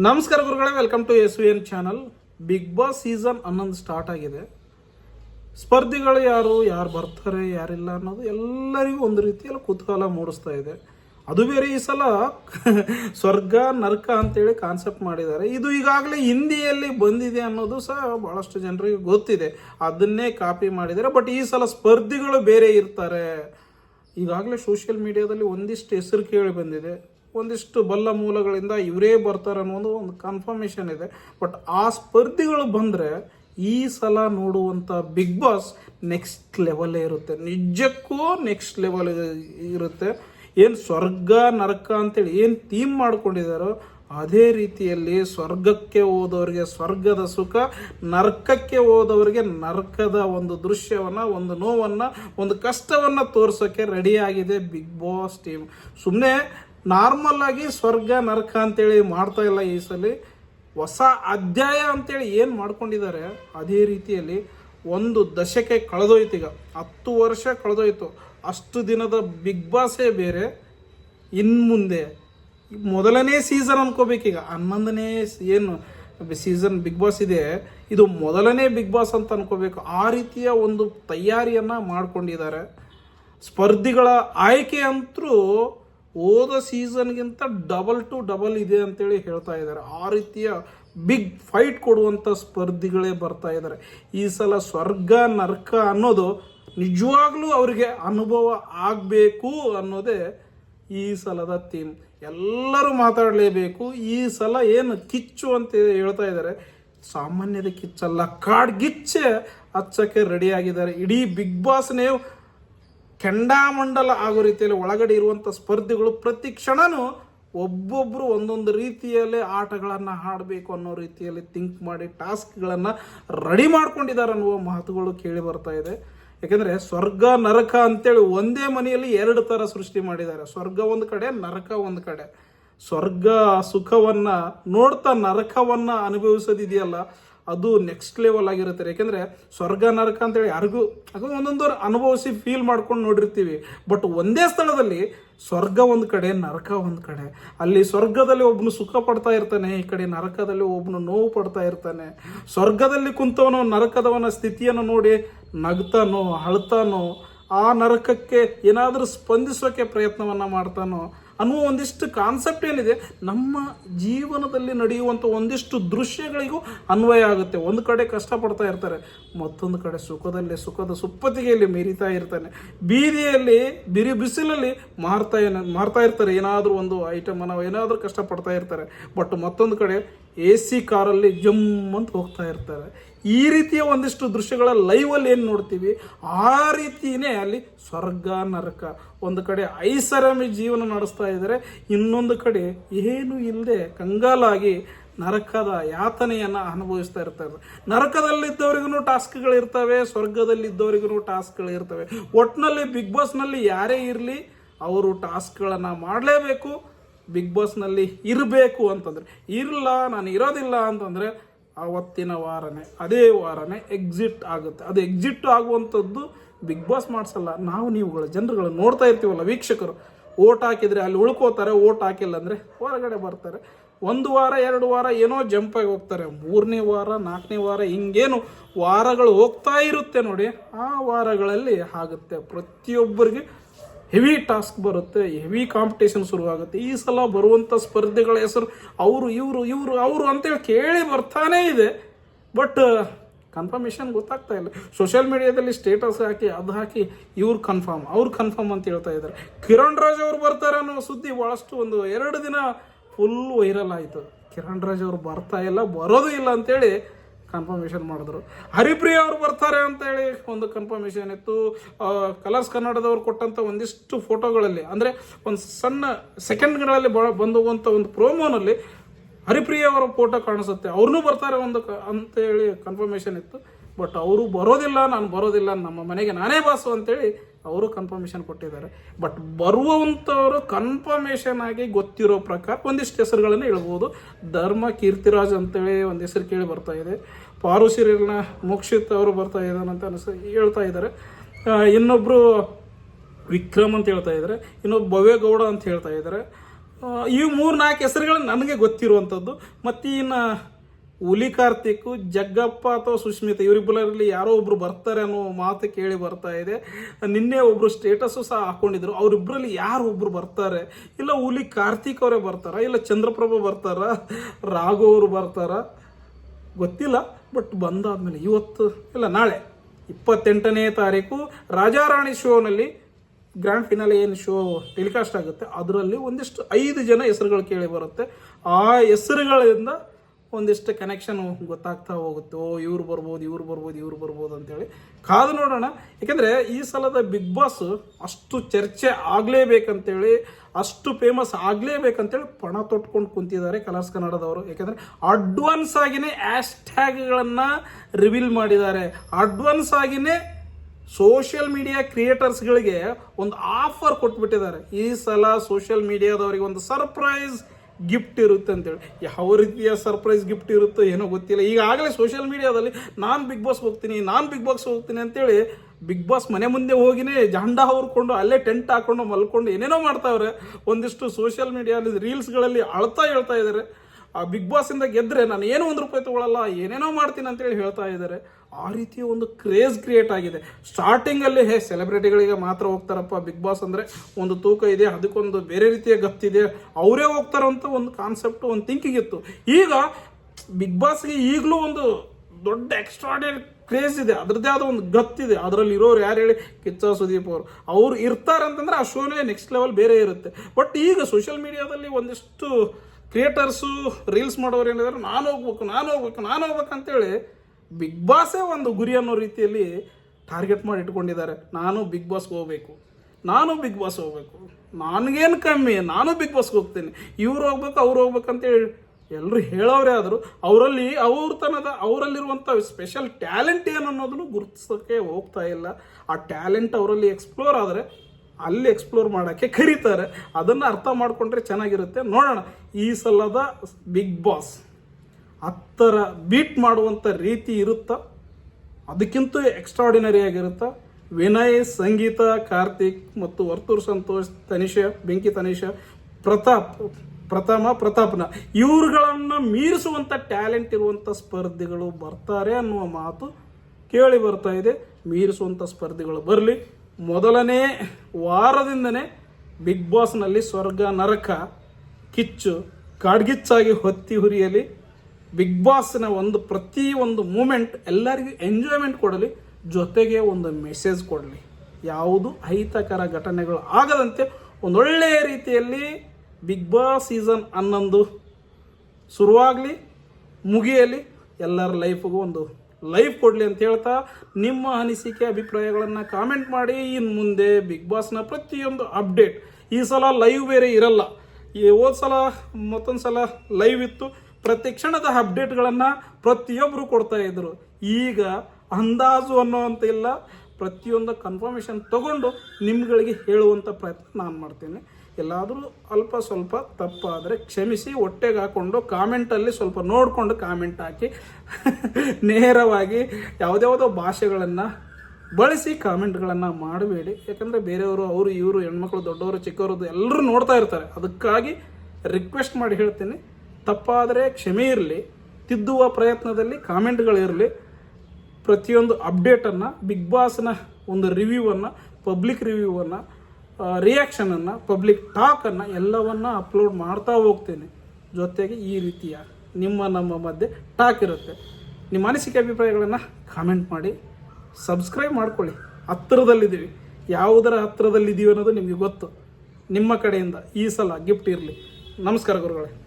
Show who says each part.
Speaker 1: ನಮಸ್ಕಾರ ಗುರುಗಳೇ welcome to S V N channel Big Boss season ಹನ್ನೊಂದು ಸ್ಟಾರ್ಟ್ ಆಗಿದೆ. ಸ್ಪರ್ಧಿಗಳು ಯಾರು ಯಾರು ಬರ್ತಾರೆ, ಯಾರಿಲ್ಲ ಅನ್ನೋದು ಎಲ್ಲರಿಗೂ ಒಂದು ರೀತಿಯಲ್ಲಿ ಕುತೂಹಲ ಮೂಡಿಸ್ತಾ ಇದೆ. ಅದು ಬೇರೆ ಈ ಸಲ ಸ್ವರ್ಗ, ನರ್ಕ ಅಂತೇಳಿ ಕಾನ್ಸೆಪ್ಟ್ ಮಾಡಿದ್ದಾರೆ. ಇದು ಈಗಾಗಲೇ ಹಿಂದಿಯಲ್ಲಿ ಬಂದಿದೆ ಅನ್ನೋದು ಸಹ ಬಹಳಷ್ಟು ಜನರಿಗೆ ಗೊತ್ತಿದೆ. ಅದನ್ನೇ ಕಾಪಿ ಮಾಡಿದ್ದಾರೆ. ಬಟ್ ಈ ಸಲ ಸ್ಪರ್ಧಿಗಳು ಬೇರೆ ಇರ್ತಾರೆ. ಈಗಾಗಲೇ ಸೋಷಿಯಲ್ ಮೀಡಿಯಾದಲ್ಲಿ ಒಂದಿಷ್ಟು ಹೆಸರು ಕೇಳಿ ಬಂದಿದೆ. ಒಂದಿಷ್ಟು ಬಲ್ಲ ಮೂಲಗಳಿಂದ ಇವರೇ ಬರ್ತಾರೆ ಅನ್ನೋದು ಒಂದು ಕನ್ಫರ್ಮೇಷನ್ ಇದೆ. ಬಟ್ ಆ ಸ್ಪರ್ಧಿಗಳು ಬಂದರೆ ಈ ಸಲ ನೋಡುವಂಥ ಬಿಗ್ ಬಾಸ್ ನೆಕ್ಸ್ಟ್ ಲೆವೆಲೇ ಇರುತ್ತೆ. ನಿಜಕ್ಕೂ ನೆಕ್ಸ್ಟ್ ಲೆವೆಲ್ ಇರುತ್ತೆ. ಏನು ಸ್ವರ್ಗ, ನರಕ ಅಂತೇಳಿ ಏನು ಥೀಮ್ ಮಾಡ್ಕೊಂಡಿದ್ದಾರೋ ಅದೇ ರೀತಿಯಲ್ಲಿ ಸ್ವರ್ಗಕ್ಕೆ ಹೋದವರಿಗೆ ಸ್ವರ್ಗದ ಸುಖ, ನರಕಕ್ಕೆ ಹೋದವರಿಗೆ ನರಕದ ಒಂದು ದೃಶ್ಯವನ್ನ, ಒಂದು ನೋವನ್ನ, ಒಂದು ಕಷ್ಟವನ್ನ ತೋರಿಸೋಕ್ಕೆ ರೆಡಿಯಾಗಿದೆ ಬಿಗ್ ಬಾಸ್ ಟೀಮ್ ಸುಮ್ಮನೆ ನಾರ್ಮಲ್ ಆಗಿ ಸ್ವರ್ಗ, ನರಕ ಅಂತೇಳಿ ಮಾಡ್ತಾ ಇಲ್ಲ ಈ ಸಲ. ಹೊಸ ಅಧ್ಯಾಯ ಅಂತೇಳಿ ಏನು ಮಾಡ್ಕೊಂಡಿದ್ದಾರೆ, ಅದೇ ರೀತಿಯಲ್ಲಿ ಒಂದು ದಶಕೆ ಈಗ. ಹತ್ತು ವರ್ಷ ಕಳೆದೋಯ್ತು. ಅಷ್ಟು ದಿನದ ಬಿಗ್ ಬಾಸೇ ಬೇರೆ. ಇನ್ನು ಮುಂದೆ ಮೊದಲನೇ ಸೀಸನ್ ಅನ್ಕೋಬೇಕೀಗ ಹನ್ನೊಂದನೇ ಏನು ಸೀಸನ್ ಬಿಗ್ ಬಾಸ್ ಇದೆ, ಇದು ಮೊದಲನೇ ಬಿಗ್ ಬಾಸ್ ಅಂತ ಅನ್ಕೋಬೇಕು. ಆ ರೀತಿಯ ಒಂದು ತಯಾರಿಯನ್ನು ಮಾಡ್ಕೊಂಡಿದ್ದಾರೆ. ಸ್ಪರ್ಧಿಗಳ ಆಯ್ಕೆ ಅಂತರೂ ಹೋದ ಸೀಸನ್ಗಿಂತ ಡಬಲ್ ಟು ಡಬಲ್ ಇದೆ ಅಂತೇಳಿ ಹೇಳ್ತಾ ಇದ್ದಾರೆ. ಆ ರೀತಿಯ ಬಿಗ್ ಫೈಟ್ ಕೊಡುವಂಥ ಸ್ಪರ್ಧಿಗಳೇ ಬರ್ತಾ ಇದ್ದಾರೆ. ಈ ಸಲ ಸ್ವರ್ಗ, ನರ್ಕ ಅನ್ನೋದು ನಿಜವಾಗ್ಲೂ ಅವರಿಗೆ ಅನುಭವ ಆಗಬೇಕು ಅನ್ನೋದೇ ಈ ಸಲದ ಥೀಮ್. ಎಲ್ಲರೂ ಮಾತಾಡಲೇಬೇಕು. ಈ ಸಲ ಏನು ಕಿಚ್ಚು ಅಂತ ಹೇಳ್ತಾ ಇದ್ದಾರೆ. ಸಾಮಾನ್ಯದ ಕಿಚ್ಚಲ್ಲ, ಕಾಡ್ಗಿಚ್ಚೆ ಹಚ್ಚಕ್ಕೆ ರೆಡಿಯಾಗಿದ್ದಾರೆ ಇಡೀ ಬಿಗ್ ಬಾಸ್ನೇ ಕೆಂಡಾಮಂಡಲ ಆಗೋ ರೀತಿಯಲ್ಲಿ ಒಳಗಡೆ ಇರುವಂಥ ಸ್ಪರ್ಧಿಗಳು ಪ್ರತಿ ಕ್ಷಣನೂ ಒಬ್ಬೊಬ್ಬರು ಒಂದೊಂದು ರೀತಿಯಲ್ಲಿ ಆಟಗಳನ್ನು ಆಡಬೇಕು ಅನ್ನೋ ರೀತಿಯಲ್ಲಿ ಥಿಂಕ್ ಮಾಡಿ ಟಾಸ್ಕ್ಗಳನ್ನು ರೆಡಿ ಮಾಡ್ಕೊಂಡಿದ್ದಾರೆ ಅನ್ನುವ ಮಾತುಗಳು ಕೇಳಿ ಬರ್ತಾ ಇದೆ. ಯಾಕೆಂದರೆ ಸ್ವರ್ಗ, ನರಕ ಅಂತೇಳಿ ಒಂದೇ ಮನೆಯಲ್ಲಿ ಎರಡು ಥರ ಸೃಷ್ಟಿ ಮಾಡಿದ್ದಾರೆ. ಸ್ವರ್ಗ ಒಂದು ಕಡೆ, ನರಕ ಒಂದು ಕಡೆ. ಸ್ವರ್ಗ ಸುಖವನ್ನ ನೋಡ್ತಾ ನರಕವನ್ನ ಅನುಭವಿಸೋದಿದೆಯಲ್ಲ ಅದು ನೆಕ್ಸ್ಟ್ ಲೆವೆಲ್ ಆಗಿರುತ್ತೆ. ಯಾಕೆಂದರೆ ಸ್ವರ್ಗ, ನರಕ ಅಂತೇಳಿ ಯಾರಿಗೂ ಅದು ಒಂದೊಂದು ಅನುಭವಿಸಿ ಫೀಲ್ ಮಾಡ್ಕೊಂಡು ನೋಡಿರ್ತೀವಿ. ಬಟ್ ಒಂದೇ ಸ್ಥಳದಲ್ಲಿ ಸ್ವರ್ಗ ಒಂದು ಕಡೆ, ನರಕ ಒಂದು ಕಡೆ. ಅಲ್ಲಿ ಸ್ವರ್ಗದಲ್ಲಿ ಒಬ್ಬನು ಸುಖ ಪಡ್ತಾ ಇರ್ತಾನೆ, ಈ ಕಡೆ ನರಕದಲ್ಲಿ ಒಬ್ಬನು ನೋವು ಪಡ್ತಾ ಇರ್ತಾನೆ. ಸ್ವರ್ಗದಲ್ಲಿ ಕುಂತವನು, ನರಕದವನ ಸ್ಥಿತಿಯನ್ನು ನೋಡಿ ನಗ್ತಾನೋ, ಅಳ್ತಾನೋ, ಆ ನರಕಕ್ಕೆ ಏನಾದರೂ ಸ್ಪಂದಿಸೋಕೆ ಪ್ರಯತ್ನವನ್ನ ಮಾಡ್ತಾನೋ ಅನ್ನುವ ಒಂದಿಷ್ಟು ಕಾನ್ಸೆಪ್ಟ್ ಏನಿದೆ, ನಮ್ಮ ಜೀವನದಲ್ಲಿ ನಡೆಯುವಂಥ ಒಂದಿಷ್ಟು ದೃಶ್ಯಗಳಿಗೂ ಅನ್ವಯ ಆಗುತ್ತೆ. ಒಂದು ಕಡೆ ಕಷ್ಟಪಡ್ತಾ ಇರ್ತಾರೆ, ಮತ್ತೊಂದು ಕಡೆ ಸುಖದಲ್ಲಿ, ಸುಖದ ಸುಪ್ಪತ್ತಿಗೆಯಲ್ಲಿ ಮೀರಿತಾ ಇರ್ತಾನೆ. ಬೀದಿಯಲ್ಲಿ, ಬಿರಿ ಬಿಸಿಲಲ್ಲಿ ಮಾರ್ತಾ ಮಾರ್ತಾ ಇರ್ತಾರೆ. ಏನಾದರೂ ಒಂದು ಐಟಮ್ ನಾವು ಏನಾದರೂ ಕಷ್ಟಪಡ್ತಾ ಇರ್ತಾರೆ. ಬಟ್ ಮತ್ತೊಂದು ಕಡೆ ಎ ಸಿ ಕಾರಲ್ಲಿ ಜಮ್ ಅಂತ ಹೋಗ್ತಾ ಇರ್ತಾರೆ. ಈ ರೀತಿಯ ಒಂದಿಷ್ಟು ದೃಶ್ಯಗಳ ಲೈವಲ್ಲಿ ಏನು ನೋಡ್ತೀವಿ? ಆ ರೀತಿಯೇ ಅಲ್ಲಿ ಸ್ವರ್ಗ, ನರಕ, ಒಂದು ಕಡೆ ಐಷಾರಾಮಿ ಜೀವನ ನಡೆಸ್ತಾ ಇದ್ದಾರೆ. ಇನ್ನೊಂದು ಕಡೆ ಏನು ಇಲ್ಲದೆ ಕಂಗಾಲಾಗಿ ನರಕದ ಯಾತನೆಯನ್ನ ಅನುಭವಿಸ್ತಾ ಇರ್ತಾರೆ. ನರಕದಲ್ಲಿದ್ದವರಿಗೂ ಟಾಸ್ಕ್ಗಳು ಇರ್ತವೆ ಸ್ವರ್ಗದಲ್ಲಿದ್ದವರಿಗೂ ಟಾಸ್ಕ್ಗಳು ಇರ್ತವೆ. ಒಟ್ಟಿನಲ್ಲಿ ಬಿಗ್ ಬಾಸ್ನಲ್ಲಿ ಯಾರೇ ಇರಲಿ, ಅವರು ಟಾಸ್ಕ್ಗಳನ್ನು ಮಾಡಲೇಬೇಕು ಬಿಗ್ ಬಾಸ್ನಲ್ಲಿ ಇರಬೇಕು ಅಂತಂದ್ರೆ ಇರಲ್ಲ ನಾನು ಇರೋದಿಲ್ಲ ಅಂತಂದ್ರೆ ಆವತ್ತಿನ ವಾರನೇ, ಅದೇ ವಾರನೇ ಎಕ್ಸಿಟ್ ಆಗುತ್ತೆ. ಅದು ಎಕ್ಸಿಟ್ ಆಗುವಂಥದ್ದು ಬಿಗ್ ಬಾಸ್ ಮಾಡಿಸಲ್ಲ. ನಾವು ನೀವುಗಳ ಜನರುಗಳು ನೋಡ್ತಾ ಇರ್ತೀವಲ್ಲ ವೀಕ್ಷಕರು. ಓಟ್ ಹಾಕಿದರೆ ಅಲ್ಲಿ ಉಳ್ಕೋತಾರೆ, ಓಟ್ ಹಾಕಿಲ್ಲ ಅಂದರೆ ಹೊರಗಡೆ ಬರ್ತಾರೆ. ಒಂದು ವಾರ, ಎರಡು ವಾರ ಏನೋ ಜಂಪಾಗಿ ಹೋಗ್ತಾರೆ. ಮೂರನೇ ವಾರ, ನಾಲ್ಕನೇ ವಾರ ಹಿಂಗೇನು ವಾರಗಳು ಹೋಗ್ತಾ ಇರುತ್ತೆ ನೋಡಿ. ಆ ವಾರಗಳಲ್ಲಿ ಆಗುತ್ತೆ. ಪ್ರತಿಯೊಬ್ಬರಿಗೆ ಹೆವಿ ಟಾಸ್ಕ್ ಬರುತ್ತೆ, ಹೆವಿ ಕಾಂಪಿಟೇಷನ್ ಶುರುವಾಗುತ್ತೆ. ಈ ಸಲ ಬರುವಂಥ ಸ್ಪರ್ಧೆಗಳ ಹೆಸರು ಅವರು, ಇವರು ಇವರು, ಅವರು ಅಂತೇಳಿ ಕೇಳಿ ಬರ್ತಾನೇ ಇದೆ. ಬಟ್ ಕನ್ಫರ್ಮೇಷನ್ ಗೊತ್ತಾಗ್ತಾ ಇಲ್ಲ. ಸೋಷಿಯಲ್ ಮೀಡಿಯಾದಲ್ಲಿ ಸ್ಟೇಟಸ್ ಹಾಕಿ, ಅದು ಹಾಕಿ ಇವ್ರು ಕನ್ಫರ್ಮ್ ಅವ್ರು ಕನ್ಫರ್ಮ್ ಅಂತ ಹೇಳ್ತಾ ಇದ್ದಾರೆ. ಕಿರಣ್ ರಾಜ್ ಅವರು ಬರ್ತಾರೆ ಅನ್ನೋ ಸುದ್ದಿ ಭಾಳಷ್ಟು ಒಂದು ಎರಡು ದಿನ ಫುಲ್ ವೈರಲ್ ಆಯಿತು. ಕಿರಣ್ ರಾಜ್ ಅವರು ಬರ್ತಾ ಇಲ್ಲ, ಬರೋದು ಇಲ್ಲ ಅಂತೇಳಿ ಕನ್ಫರ್ಮೇಷನ್ ಮಾಡಿದ್ರು. ಹರಿಪ್ರಿಯ ಅವರು ಬರ್ತಾರೆ ಅಂತೇಳಿ ಒಂದು ಕನ್ಫರ್ಮೇಷನ್ ಇತ್ತು. ಕಲರ್ಸ್ ಕನ್ನಡದವ್ರು ಕೊಟ್ಟಂಥ ಒಂದಿಷ್ಟು ಫೋಟೋಗಳಲ್ಲಿ ಅಂದರೆ ಒಂದು ಸಣ್ಣ ಸೆಕೆಂಡ್ಗಳಲ್ಲಿ ಬ ಬಂದು ಹೋಗುವಂಥ ಒಂದು ಪ್ರೋಮೋನಲ್ಲಿ ಹರಿಪ್ರಿಯ ಅವರ ಫೋಟೋ ಕಾಣಿಸುತ್ತೆ. ಅವ್ರನ್ನೂ ಬರ್ತಾರೆ ಒಂದು ಅಂತೇಳಿ ಕನ್ಫರ್ಮೇಷನ್ ಇತ್ತು. ಬಟ್ ಅವರು ಬರೋದಿಲ್ಲ, ನಾನು ಬರೋದಿಲ್ಲ, ನಮ್ಮ ಮನೆಗೆ ನಾನೇ ಬಾಸು ಅಂತೇಳಿ ಅವರು ಕನ್ಫರ್ಮೇಷನ್ ಕೊಟ್ಟಿದ್ದಾರೆ. ಬಟ್ ಬರುವಂಥವರು ಕನ್ಫರ್ಮೇಷನ್ ಆಗಿ ಗೊತ್ತಿರೋ ಪ್ರಕಾರ ಒಂದಿಷ್ಟು ಹೆಸರುಗಳನ್ನು ಹೇಳ್ಬೋದು. ಧರ್ಮ ಕೀರ್ತಿರಾಜ್ ಅಂತೇಳಿ ಒಂದು ಹೆಸರು ಕೇಳಿ ಬರ್ತಾ ಇದೆ. ಪಾರು ಮೋಕ್ಷಿತ್ ಅವರು ಬರ್ತಾ ಇದ್ದಾನೆ ಅಂತ ಅನಿಸ್, ಹೇಳ್ತಾ ಇದ್ದಾರೆ. ಇನ್ನೊಬ್ಬರು ವಿಕ್ರಮ್ ಅಂತ ಹೇಳ್ತಾ ಇದ್ದಾರೆ. ಇನ್ನೊಬ್ಬ ಭವ್ಯಗೌಡ ಅಂತ ಹೇಳ್ತಾ ಇದ್ದಾರೆ. ಈ ಮೂರು ನಾಲ್ಕು ಹೆಸರುಗಳು ನನಗೆ ಗೊತ್ತಿರುವಂಥದ್ದು ಮತ್ತು ಇನ್ನು ಹುಲಿ ಕಾರ್ತಿಕ್, ಜಗ್ಗಪ್ಪ ಅಥವಾ ಸುಶ್ಮಿತಾ ಇವರಿಬ್ಬರಲ್ಲಿ ಯಾರೋ ಒಬ್ರು ಬರ್ತಾರೆ ಅನ್ನೋ ಮಾತು ಕೇಳಿ ಬರ್ತಾ ಇದೆ. ನಿನ್ನೆ ಒಬ್ರು ಸ್ಟೇಟಸ್ಸು ಸಹ ಹಾಕೊಂಡಿದ್ರು. ಅವರಿಬ್ಬರಲ್ಲಿ ಯಾರು ಒಬ್ರು ಬರ್ತಾರೆ? ಇಲ್ಲ ಹುಲಿ ಕಾರ್ತಿಕ್ ಅವರೇ ಬರ್ತಾರ? ಇಲ್ಲ ಚಂದ್ರಪ್ರಭಾ ಬರ್ತಾರ? ರಾಘು ಅವರು ಬರ್ತಾರ? ಗೊತ್ತಿಲ್ಲ ಬಟ್ ಬಂದಾದ್ಮೇಲೆ ಇವತ್ತು, ಇಲ್ಲ ನಾಳೆ, ಇಪ್ಪತ್ತೆಂಟನೇ ತಾರೀಕು ರಾಜಾರಾಣಿ ಶೋನಲ್ಲಿ ಗ್ರ್ಯಾಂಡ್ ಫಿನಾಲೆ ಏನು ಶೋ ಟೆಲಿಕಾಸ್ಟ್ ಆಗುತ್ತೆ. ಅದರಲ್ಲಿ ಒಂದಿಷ್ಟು ಐದು ಜನ ಹೆಸರುಗಳು ಕೇಳಿ ಬರುತ್ತೆ. ಆ ಹೆಸರುಗಳಿಂದ ಒಂದಿಷ್ಟು ಕನೆಕ್ಷನ್ ಗೊತ್ತಾಗ್ತಾ ಹೋಗುತ್ತೆ. ಓ, ಇವ್ರು ಬರ್ಬೋದು ಇವ್ರು ಬರ್ಬೋದು ಇವ್ರು ಬರ್ಬೋದು ಅಂತೇಳಿ ಕಾದು ನೋಡೋಣ. ಯಾಕಂದರೆ ಈ ಸಲದ ಬಿಗ್ ಬಾಸ್ ಅಷ್ಟು ಚರ್ಚೆ ಆಗಲೇಬೇಕಂತೇಳಿ, ಅಷ್ಟು ಫೇಮಸ್ ಆಗಲೇಬೇಕಂತೇಳಿ ಪಣ ತೊಟ್ಕೊಂಡು ಕುಂತಿದ್ದಾರೆ ಕಲರ್ಸ್ ಕನ್ನಡದವರು ಯಾಕಂದರೆ ಅಡ್ವಾನ್ಸ್ ಆಗಿನೇ ಹ್ಯಾಶ್ಟ್ಯಾಗ್ಗಳನ್ನು ರಿವೀಲ್ ಮಾಡಿದ್ದಾರೆ. ಅಡ್ವಾನ್ಸ್ ಆಗಿನೇ ಸೋಷಿಯಲ್ ಮೀಡಿಯಾ ಕ್ರಿಯೇಟರ್ಸ್ಗಳಿಗೆ ಒಂದು ಆಫರ್ ಕೊಟ್ಬಿಟ್ಟಿದ್ದಾರೆ. ಈ ಸಲ ಸೋಷಿಯಲ್ ಮೀಡಿಯಾದವರಿಗೆ ಒಂದು ಸರ್ಪ್ರೈಸ್ ಗಿಫ್ಟ್ ಇರುತ್ತೆ ಅಂತೇಳಿ. ಯಾವ ರೀತಿಯ ಸರ್ಪ್ರೈಸ್ ಗಿಫ್ಟ್ ಇರುತ್ತೋ ಏನೋ ಗೊತ್ತಿಲ್ಲ. ಈಗಾಗಲೇ ಸೋಷಿಯಲ್ ಮೀಡಿಯಾದಲ್ಲಿ ನಾನು ಬಿಗ್ ಬಾಸ್ ಹೋಗ್ತೀನಿ, ನಾನು ಬಿಗ್ ಬಾಸ್ ಹೋಗ್ತೀನಿ ಅಂತೇಳಿ ಬಿಗ್ ಬಾಸ್ ಮನೆ ಮುಂದೆ ಹೋಗಿನೇ ಜಾಂಡ ಹೊರ್ಕೊಂಡು ಅಲ್ಲೇ ಟೆಂಟ್ ಹಾಕೊಂಡು ಮಲ್ಕೊಂಡು ಏನೇನೋ ಮಾಡ್ತಾವ್ರೆ. ಒಂದಿಷ್ಟು ಸೋಷಿಯಲ್ ಮೀಡಿಯಾದಲ್ಲಿ ರೀಲ್ಸ್ಗಳಲ್ಲಿ ಅಳ್ತಾ ಹೇಳ್ತಾ ಇದ್ದಾರೆ ಆ ಬಿಗ್ ಬಾಸಿಂದ ಗೆದ್ದರೆ ನಾನು ಏನು ಒಂದು ರೂಪಾಯಿ ತಗೊಳ್ಳಲ್ಲ ಏನೇನೋ ಮಾಡ್ತೀನಿ ಅಂತೇಳಿ ಹೇಳ್ತಾ ಇದ್ದಾರೆ ಆ ರೀತಿಯ ಒಂದು ಕ್ರೇಜ್ ಕ್ರಿಯೇಟ್ ಆಗಿದೆ. ಸ್ಟಾರ್ಟಿಂಗಲ್ಲಿ ಹೇ ಸೆಲೆಬ್ರಿಟಿಗಳಿಗೆ ಮಾತ್ರ ಹೋಗ್ತಾರಪ್ಪ ಬಿಗ್ ಬಾಸ್ ಅಂದರೆ ಒಂದು ತೂಕ ಇದೆ, ಅದಕ್ಕೊಂದು ಬೇರೆ ರೀತಿಯ ಗತ್ತಿದೆ ಅವರೇ ಹೋಗ್ತಾರಂತ ಒಂದು ಕಾನ್ಸೆಪ್ಟ್ ಒಂದು ಥಿಂಕಿಂಗ್ ಇತ್ತು. ಈಗ ಬಿಗ್ ಬಾಸ್ಗೆ ಈಗಲೂ ಒಂದು ದೊಡ್ಡ ಎಕ್ಸ್ಟ್ರಾಡಿನರಿ ಕ್ರೇಜ್ ಇದೆ, ಅದರದ್ದೇ ಆದ ಒಂದು ಗತ್ತಿದೆ ಅದರಲ್ಲಿ ಇರೋರು ಯಾರು ಹೇಳಿ? ಕಿಚ್ಚ ಸುದೀಪ್ ಅವರು. ಅವ್ರು ಇರ್ತಾರೆ ಅಂತಂದ್ರೆ ಆ ಶೋನೇ ನೆಕ್ಸ್ಟ್ ಲೆವೆಲ್ ಬೇರೆ ಇರುತ್ತೆ. ಬಟ್ ಈಗ ಸೋಷಿಯಲ್ ಮೀಡಿಯಾದಲ್ಲಿ ಒಂದಿಷ್ಟು ಕ್ರಿಯೇಟರ್ಸು ರೀಲ್ಸ್ ಮಾಡೋರು ಏನಿದ್ದಾರೆ ನಾನು ಹೋಗ್ಬೇಕು ನಾನು ಹೋಗ್ಬೇಕು ನಾನು ಹೋಗ್ಬೇಕು ಅಂತೇಳಿ ಬಿಗ್ ಬಾಸೇ ಒಂದು ಗುರಿ ಅನ್ನೋ ರೀತಿಯಲ್ಲಿ ಟಾರ್ಗೆಟ್ ಮಾಡಿ ಇಟ್ಕೊಂಡಿದ್ದಾರೆ. ನಾನು ಬಿಗ್ ಬಾಸ್ಗೆ ಹೋಗ್ಬೇಕು. ನಾನು ಬಿಗ್ ಬಾಸ್ ಹೋಗ್ಬೇಕು. ನನಗೇನು ಕಮ್ಮಿ? ನಾನು ಬಿಗ್ ಬಾಸ್ಗೆ ಹೋಗ್ತೀನಿ. ಇವ್ರು ಹೋಗ್ಬೇಕು, ಅವ್ರು ಹೋಗ್ಬೇಕು ಅಂತೇಳಿ ಎಲ್ಲರೂ ಹೇಳೋರೇ ಆದರು ಅವರಲ್ಲಿ ಅವ್ರ ತನದ ಅವರಲ್ಲಿರುವಂಥ ಸ್ಪೆಷಲ್ ಟ್ಯಾಲೆಂಟ್ ಏನು ಅನ್ನೋದನ್ನು ಗುರುತಿಸೋಕ್ಕೆ ಹೋಗ್ತಾ ಇಲ್ಲ. ಆ ಟ್ಯಾಲೆಂಟ್ ಅವರಲ್ಲಿ ಎಕ್ಸ್ಪ್ಲೋರ್ ಆದರೆ ಅಲ್ಲಿ ಎಕ್ಸ್ಪ್ಲೋರ್ ಮಾಡೋಕ್ಕೆ ಕರೀತಾರೆ. ಅದನ್ನು ಅರ್ಥ ಮಾಡಿಕೊಂಡ್ರೆ ಚೆನ್ನಾಗಿರುತ್ತೆ. ನೋಡೋಣ. ಈ ಸಲದ ಬಿಗ್ ಬಾಸ್. ಹತ್ತರ ಬೀಟ್ ಮಾಡುವಂಥ ರೀತಿ ಇರುತ್ತಾ? ಅದಕ್ಕಿಂತ ಎಕ್ಸ್ಟ್ರಾಡಿನರಿ ಆಗಿರುತ್ತಾ? ವಿನಯ್, ಸಂಗೀತ, ಕಾರ್ತಿಕ್ ಮತ್ತು ವರ್ತೂರ್ ಸಂತೋಷ್, ತನಿಷ, ಬೆಂಕಿ ತನಿಷ, ಪ್ರತಾಪ್, ಪ್ರಥಮ, ಪ್ರತಾಪ್ನ ಇವ್ರುಗಳನ್ನು ಮೀರಿಸುವಂಥ ಟ್ಯಾಲೆಂಟ್ ಇರುವಂಥ ಸ್ಪರ್ಧಿಗಳು ಬರ್ತಾರೆ ಅನ್ನುವ ಮಾತು ಕೇಳಿ ಬರ್ತಾ ಇದೆ. ಮೀರಿಸುವಂಥ ಸ್ಪರ್ಧಿಗಳು ಬರಲಿ. ಮೊದಲನೇ ವಾರದಿಂದನೇ ಬಿಗ್ ಬಾಸ್ನಲ್ಲಿ ಸ್ವರ್ಗ, ನರಕ, ಕಿಚ್ಚು, ಕಾಡ್ಗಿಚ್ಚಾಗಿ ಹೊತ್ತಿ ಹುರಿಯಲಿ. ಬಿಗ್ ಬಾಸ್ನ ಒಂದು ಪ್ರತಿ ಒಂದು ಮೂಮೆಂಟ್ ಎಲ್ಲರಿಗೂ ಎಂಜಾಯ್ಮೆಂಟ್ ಕೊಡಲಿ, ಜೊತೆಗೆ ಒಂದು ಮೆಸೇಜ್ ಕೊಡಲಿ. ಯಾವುದು ಅಹಿತಕರ ಘಟನೆಗಳು ಆಗದಂತೆ ಒಂದೊಳ್ಳೆಯ ರೀತಿಯಲ್ಲಿ ಬಿಗ್ ಬಾಸ್ ಸೀಸನ್ ಹನ್ನೊಂದು ಶುರುವಾಗಲಿ, ಮುಗಿಯಲಿ, ಎಲ್ಲರ ಲೈಫ್ಗೂ ಒಂದು ಲೈಫ್ ಕೊಡಲಿ ಅಂತ ಹೇಳ್ತಾ ನಿಮ್ಮ ಅನಿಸಿಕೆ, ಅಭಿಪ್ರಾಯಗಳನ್ನು ಕಾಮೆಂಟ್ ಮಾಡಿ. ಇನ್ನು ಮುಂದೆ ಬಿಗ್ ಬಾಸ್ನ ಪ್ರತಿಯೊಂದು ಅಪ್ಡೇಟ್ ಈ ಸಲ ಲೈವ್ ಬೇರೆ ಇರಲ್ಲ. ಈ ಹೋದ ಸಲ ಮತ್ತೊಂದು ಸಲ ಲೈವ್ ಇತ್ತು. ಪ್ರತಿ ಕ್ಷಣದ ಅಪ್ಡೇಟ್ಗಳನ್ನು ಪ್ರತಿಯೊಬ್ಬರು ಕೊಡ್ತಾ ಇದ್ದರು ಈಗ ಅಂದಾಜು ಅನ್ನೋವಂಥ ಇಲ್ಲ, ಪ್ರತಿಯೊಂದು ಕನ್ಫರ್ಮೇಷನ್ ತಗೊಂಡು ನಿಮ್ಗಳಿಗೆ ಹೇಳುವಂಥ ಪ್ರಯತ್ನ ನಾನು ಮಾಡ್ತೇನೆ. ಎಲ್ಲಾದರೂ ಅಲ್ಪ ಸ್ವಲ್ಪ ತಪ್ಪಾದರೆ ಕ್ಷಮಿಸಿ, ಹೊಟ್ಟೆಗೆ ಹಾಕ್ಕೊಂಡು ಕಾಮೆಂಟಲ್ಲಿ ಸ್ವಲ್ಪ ನೋಡಿಕೊಂಡು ಕಾಮೆಂಟ್ ಹಾಕಿ, ನೇರವಾಗಿ ಯಾವುದ್ಯಾವುದೋ ಭಾಷೆಗಳನ್ನು ಬಳಸಿ ಕಾಮೆಂಟ್ಗಳನ್ನು ಮಾಡಬೇಡಿ. ಯಾಕಂದರೆ ಬೇರೆಯವರು, ಅವರು, ಇವರು, ಹೆಣ್ಮಕ್ಳು, ದೊಡ್ಡವರು, ಚಿಕ್ಕವರು, ಎಲ್ಲರೂ ನೋಡ್ತಾ ಇರ್ತಾರೆ. ಅದಕ್ಕಾಗಿ ರಿಕ್ವೆಸ್ಟ್ ಮಾಡಿ ಹೇಳ್ತೀನಿ. ತಪ್ಪಾದರೆ ಕ್ಷಮೆ ಇರಲಿ, ತಿದ್ದುವ ಪ್ರಯತ್ನದಲ್ಲಿ ಕಾಮೆಂಟ್ಗಳಿರಲಿ ಪ್ರತಿಯೊಂದು ಅಪ್ಡೇಟನ್ನು, ಬಿಗ್ ಬಾಸ್ನ ಒಂದು ರಿವ್ಯೂವನ್ನು, ಪಬ್ಲಿಕ್ ರಿವ್ಯೂವನ್ನು ರಿಯಾಕ್ಷನನ್ನು ಪಬ್ಲಿಕ್ ಟಾಕನ್ನು ಎಲ್ಲವನ್ನು ಅಪ್ಲೋಡ್ ಮಾಡ್ತಾ ಹೋಗ್ತೇನೆ. ಜೊತೆಗೆ ಈ ರೀತಿಯ ನಿಮ್ಮ ನಮ್ಮ ಮಧ್ಯೆ ಟಾಕ್ ಇರುತ್ತೆ. ನಿಮ್ಮ ಅನಿಸಿಕೆ ಅಭಿಪ್ರಾಯಗಳನ್ನು ಕಾಮೆಂಟ್ ಮಾಡಿ, ಸಬ್ಸ್ಕ್ರೈಬ್ ಮಾಡ್ಕೊಳ್ಳಿ. ಹತ್ತಿರದಲ್ಲಿದ್ದೀವಿ. ಯಾವುದರ ಹತ್ತಿರದಲ್ಲಿದ್ದೀವಿ ಅನ್ನೋದು ನಿಮಗೆ ಗೊತ್ತು. ನಿಮ್ಮ ಕಡೆಯಿಂದ ಈ ಸಲ ಗಿಫ್ಟ್ ಇರಲಿ. ನಮಸ್ಕಾರ ಗುರುಗಳೇ.